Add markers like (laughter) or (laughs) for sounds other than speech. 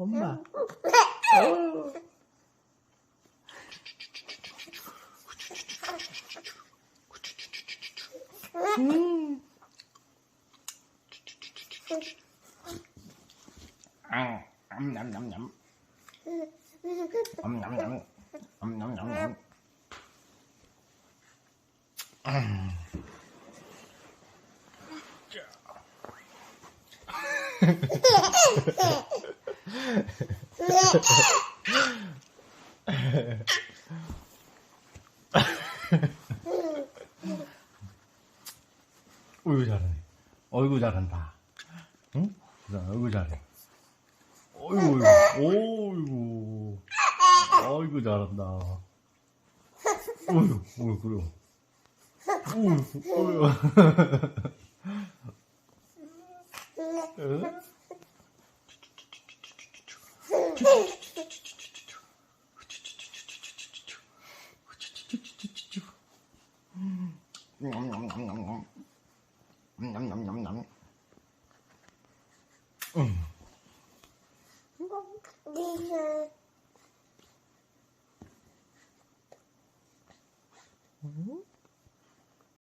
엄마. 음. 아, 암냠냠냠. 암냠냠. 암냠냠냠. (laughs) 어이구 잘하네. 어이구 잘한다. 응? 어이구 잘해. 어이구, 어이구, 어이구 잘한다. 어이구, 어이구, 그래. 어이구, 어이구. 응? 음. 네.